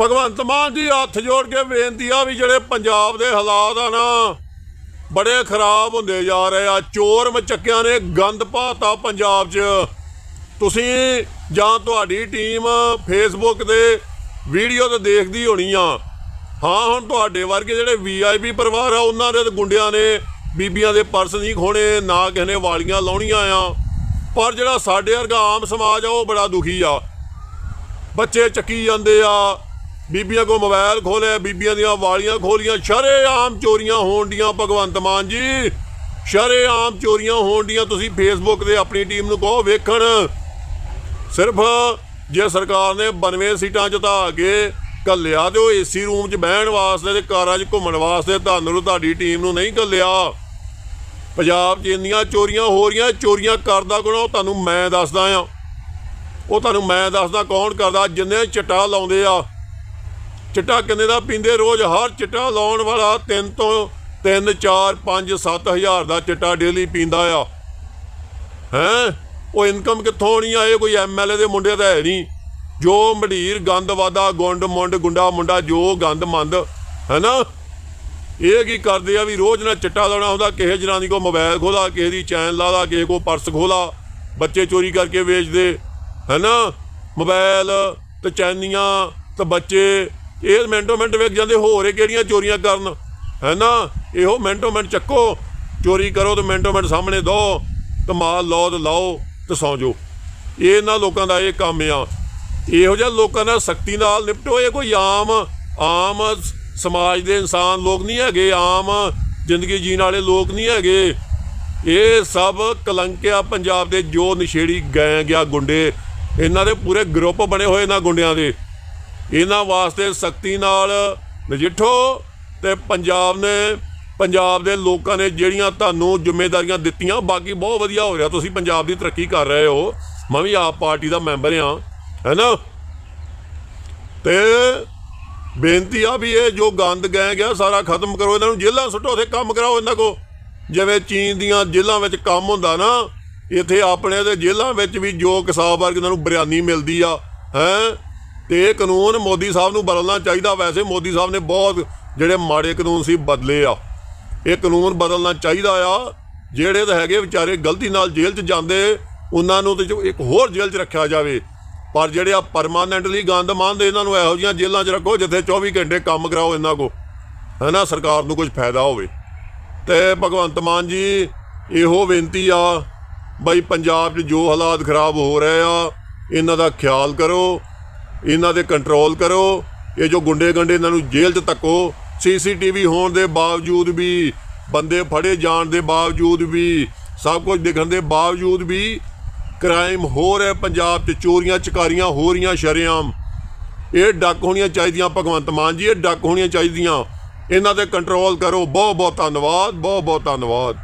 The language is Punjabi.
ਭਗਵੰਤ ਮਾਨ ਜੀ ਹੱਥ ਜੋੜ ਕੇ ਬੇਨਤੀ ਆ ਵੀ ਜਿਹੜੇ ਪੰਜਾਬ ਦੇ ਹਾਲਾਤ ਆ ਨਾ, ਬੜੇ ਖਰਾਬ ਹੁੰਦੇ ਜਾ ਰਹੇ ਆ। ਚੋਰ ਮਚੱਕਿਆਂ ਨੇ ਗੰਦ ਪਾਤਾ ਪੰਜਾਬ 'ਚ। ਤੁਸੀਂ ਜਾਂ ਤੁਹਾਡੀ ਟੀਮ ਫੇਸਬੁੱਕ ਤੇ ਵੀਡੀਓ ਤੇ ਦੇਖਦੀ ਹੋਣੀ ਆ। ਹਾਂ, ਹੁਣ ਤੁਹਾਡੇ ਵਰਗੇ ਜਿਹੜੇ ਵੀਆਈਪੀ ਪਰਿਵਾਰ ਆ, ਉਹਨਾਂ ਦੇ ਗੁੰਡਿਆਂ ਨੇ ਬੀਬੀਆਂ ਦੇ ਪਰਸ ਨਹੀਂ ਖੋਣੇ ਨਾ ਕਿਸੇ ਨੇ ਵਾਲੀਆਂ ਲਾਉਣੀਆਂ ਆ। ਪਰ ਜਿਹੜਾ ਸਾਡੇ ਵਰਗਾ ਆਮ ਸਮਾਜ ਆ, ਉਹ ਬੜਾ ਦੁਖੀ ਆ। ਬੱਚੇ ਚੱਕੀ ਜਾਂਦੇ ਆ। ਬੀਬੀਆਂ ਕੋ ਮੋਬਾਈਲ ਖੋਲੇ ਬੀਬੀਆਂ ਦੀਆਂ ਵਾਲੀਆਂ ਖੋਲੀਆਂ ਸ਼ਰੇਆਮ ਚੋਰੀਆਂ ਹੋਣ ਡੀਆਂ ਭਗਵੰਤ ਮਾਨ ਜੀ। ਸ਼ਰੇਆਮ ਚੋਰੀਆਂ ਹੋਣ ਡੀਆਂ, ਤੁਸੀਂ ਫੇਸਬੁੱਕ ਤੇ ਆਪਣੀ ਟੀਮ ਨੂੰ ਕਹੋ, ਵੇਖਣ। ਸਿਰਫ ਜੇ ਸਰਕਾਰ ਨੇ 92 ਸੀਟਾਂ ਜਿਤਾ ਕੇ ਕੱਲਿਆ ਤੇ ਉਹ ਏਸੀ ਰੂਮ 'ਚ ਬਹਿਣ ਵਾਸਤੇ ਤੇ ਕਾਰਾਂ 'ਚ ਘੁੰਮਣ ਵਾਸਤੇ ਤੁਹਾਨੂੰ ਤੁਹਾਡੀ ਟੀਮ ਨੂੰ ਨਹੀਂ ਕੱਲਿਆ ਪੰਜਾਬ 'ਚ ਇੰਨੀਆਂ ਚੋਰੀਆਂ ਹੋ ਰਹੀਆਂ, ਚੋਰੀਆਂ ਕਰਦਾ ਕੋਣ ਉਹ ਤੁਹਾਨੂੰ ਮੈਂ ਦੱਸਦਾ ਆ। ਉਹ ਤੁਹਾਨੂੰ ਮੈਂ ਦੱਸਦਾ ਕੌਣ ਕਰਦਾ, ਜਿੰਨੇ ਚਿੱਟਾ ਲਾਉਂਦੇ ਆ। ਚਿੱਟਾ ਕਿੰਨੇ ਦਾ ਪੀਂਦੇ? ਰੋਜ਼ ਹਰ ਚਿੱਟਾ ਲਾਉਣ ਵਾਲਾ 3 ਤੋਂ 3 4 5 7000 ਦਾ ਚਿੱਟਾ ਡੇਲੀ ਪੀਂਦਾ ਆ। ਹੈਂ? ਉਹ ਇਨਕਮ ਕਿੱਥੋਂ ਆਉਣੀ ਆ? ਇਹ ਕੋਈ ਐਮਐਲਏ ਦੇ ਮੁੰਡੇ ਤਾਂ ਹੈ ਨਹੀਂ। ਜੋ ਮਢੀਰ ਗੰਦ ਵਾਦਾ ਗੁੰਡ, ਮੁੰਡ, ਗੁੰਡਾ ਮੁੰਡਾ, ਜੋ ਗੰਦ ਮੰਦ, ਹੈਨਾ? ਇਹ ਕੀ ਕਰਦੇ ਆ ਵੀ ਰੋਜ਼ ਨਾ ਚਿੱਟਾ ਲਾਉਣਾ ਹੁੰਦਾ, ਕਿਸੇ ਜਨਾਨੀ ਕੋ ਮੋਬਾਈਲ ਖੋਲਾ, ਕਿਸੇ ਦੀ ਚੈਨ ਲਾ ਲਾ, ਕਿਸੇ ਕੋ ਪਰਸ ਖੋਲਾ, ਬੱਚੇ ਚੋਰੀ ਕਰਕੇ ਵੇਚਦੇ, ਹੈਨਾ? ਮੋਬਾਈਲ ਤੇ ਚੈਨੀਆਂ ਤੇ ਬੱਚੇ ਇਹ ਮਿੰਟੋ ਮਿੰਟ ਵੇਖ ਜਾਂਦੇ, ਹੋਰ ਇਹ ਕਿਹੜੀਆਂ ਚੋਰੀਆਂ ਕਰਨ? ਹੈ ਨਾ? ਇਹੋ ਮਿੰਟੋ ਮਿੰਟ ਚੱਕੋ। ਚੋਰੀ ਕਰੋ ਤੇ ਮਿੰਟੋ ਮਿੰਟ ਸਾਹਮਣੇ ਦੋ। ਕਮਾਲ, ਲਓ ਤੇ ਲਾਓ ਤੇ ਸੌਂ ਜਾਓ। ਇਹਨਾਂ ਲੋਕਾਂ ਦਾ ਇਹ ਕੰਮ ਆ। ਇਹੋ ਜਿਹਾ ਲੋਕਾਂ ਨਾਲ ਸਖਤੀ ਨਾਲ ਨਿਪਟੋ। ਇਹ ਕੋਈ ਆਮ ਆਮ ਸਮਾਜ ਦੇ ਇਨਸਾਨ ਲੋਕ ਨਹੀਂ ਹੈਗੇ। ਆਮ ਜ਼ਿੰਦਗੀ ਜੀਣ ਵਾਲੇ ਲੋਕ ਨਹੀਂ ਹੈਗੇ। ਇਹ ਸਭ ਕਲੰਕਿਆ ਪੰਜਾਬ ਦੇ ਜੋ ਨਸ਼ੇੜੀ ਗੈਂਗ ਆ ਗੁੰਡੇ, ਇਹਨਾਂ ਦੇ ਪੂਰੇ ਗਰੁੱਪ ਬਣੇ ਹੋਏ ਇਹਨਾਂ ਗੁੰਡਿਆਂ ਦੇ। ਇਹਨਾਂ ਵਾਸਤੇ ਸਖਤੀ ਨਾਲ ਨਜਿੱਠੋ ਤੇ ਪੰਜਾਬ ਨੇ, ਪੰਜਾਬ ਦੇ ਲੋਕਾਂ ਨੇ ਜਿਹੜੀਆਂ ਤੁਹਾਨੂੰ ਜ਼ਿੰਮੇਵਾਰੀਆਂ ਦਿੱਤੀਆਂ, ਬਾਕੀ ਬਹੁਤ ਵਧੀਆ ਹੋ ਰਿਹਾ। ਤੁਸੀਂ ਪੰਜਾਬ ਦੀ ਤਰੱਕੀ ਕਰ ਰਹੇ ਹੋ। ਮੈਂ ਵੀ ਆਪ ਪਾਰਟੀ ਦਾ ਮੈਂਬਰ ਆ ਹੈਨਾ? ਤੇ ਬੇਨਤੀ ਆ ਵੀ ਇਹ ਜੋ ਗੰਦ ਗੈਂਗ ਆ, ਸਾਰਾ ਖਤਮ ਕਰੋ। ਇਹਨਾਂ ਨੂੰ ਜੇਲ੍ਹਾਂ ਸੁੱਟੋ ਤੇ ਕੰਮ ਕਰਾਓ ਇਹਨਾਂ ਕੋ ਜਿਵੇਂ ਚੀਨ ਦੀਆਂ ਜੇਲ੍ਹਾਂ ਵਿੱਚ ਕੰਮ ਹੁੰਦਾ ਨਾ, ਇੱਥੇ ਆਪਣੇ ਦੇ ਜੇਲ੍ਹਾਂ ਵਿੱਚ ਵੀ ਜੋ ਕਿਸਾਬ ਵਰਗ ਇਹਨਾਂ ਨੂੰ ਬਿਰਿਆਨੀ ਮਿਲਦੀ ਆ, ਹੈ? ਤੇ ਇਹ ਕਾਨੂੰਨ ਮੋਦੀ ਸਾਹਿਬ ਨੂੰ ਬਦਲਣਾ ਚਾਹੀਦਾ। ਵੈਸੇ ਮੋਦੀ ਸਾਹਿਬ ਨੇ ਬਹੁਤ ਜਿਹੜੇ ਮਾੜੇ ਕਾਨੂੰਨ ਸੀ, ਬਦਲੇ ਆ। ਇਹ ਕਾਨੂੰਨ ਬਦਲਣਾ ਚਾਹੀਦਾ ਆ। ਜਿਹੜੇ ਤਾਂ ਹੈਗੇ ਵਿਚਾਰੇ ਗਲਤੀ ਨਾਲ ਜੇਲ੍ਹ 'ਚ ਜਾਂਦੇ, ਉਹਨਾਂ ਨੂੰ ਤੇ ਜੋ ਇੱਕ ਹੋਰ ਜੇਲ੍ਹ 'ਚ ਰੱਖਿਆ ਜਾਵੇ। ਪਰ ਜਿਹੜੇ ਆ ਪਰਮਾਨੈਂਟਲੀ ਗੰਦ ਮੰਨਦੇ, ਇਹਨਾਂ ਨੂੰ ਇਹੋ ਜਿਹੀਆਂ ਜੇਲ੍ਹਾਂ 'ਚ ਰੱਖੋ ਜਿੱਥੇ 24 ਘੰਟੇ ਕੰਮ ਕਰਾਓ ਇਹਨਾਂ ਕੋ। ਹੈਨਾ, ਸਰਕਾਰ ਨੂੰ ਕੁਝ ਫਾਇਦਾ ਹੋਵੇ। ਤੇ ਭਗਵੰਤ ਮਾਨ ਜੀ, ਇਹੋ ਬੇਨਤੀ ਆ ਬਈ ਪੰਜਾਬ 'ਚ ਜੋ ਹਾਲਾਤ ਖਰਾਬ ਹੋ ਰਹੇ ਆ, ਇਹਨਾਂ ਦਾ ਖਿਆਲ ਕਰੋ। ਇਹਨਾਂ ਦੇ ਕੰਟਰੋਲ ਕਰੋ। ਇਹ ਜੋ ਗੁੰਡੇ ਗੰਡੇ ਇਹਨਾਂ ਨੂੰ ਜੇਲ੍ਹ 'ਚ ਤੱਕੋ ਸੀਸੀਟੀਵੀ ਹੋਣ ਦੇ ਬਾਵਜੂਦ ਵੀ, ਬੰਦੇ ਫੜੇ ਜਾਣ ਦੇ ਬਾਵਜੂਦ ਵੀ, ਸਭ ਕੁਝ ਦਿਖਣ ਦੇ ਬਾਵਜੂਦ ਵੀ ਕ੍ਰਾਈਮ ਹੋ ਰਿਹਾ ਪੰਜਾਬ 'ਚ। ਚੋਰੀਆਂ, ਚਕਾਰੀਆਂ ਹੋ ਰਹੀਆਂ ਸ਼ਰੇਆਮ। ਇਹ ਡੱਕ ਹੋਣੀਆਂ ਚਾਹੀਦੀਆਂ, ਭਗਵੰਤ ਮਾਨ ਜੀ, ਇਹ ਡੱਕ ਹੋਣੀਆਂ ਚਾਹੀਦੀਆਂ। ਇਹਨਾਂ ਤੇ ਕੰਟਰੋਲ ਕਰੋ। ਬਹੁਤ ਬਹੁਤ ਧੰਨਵਾਦ ਬਹੁਤ ਬਹੁਤ ਧੰਨਵਾਦ।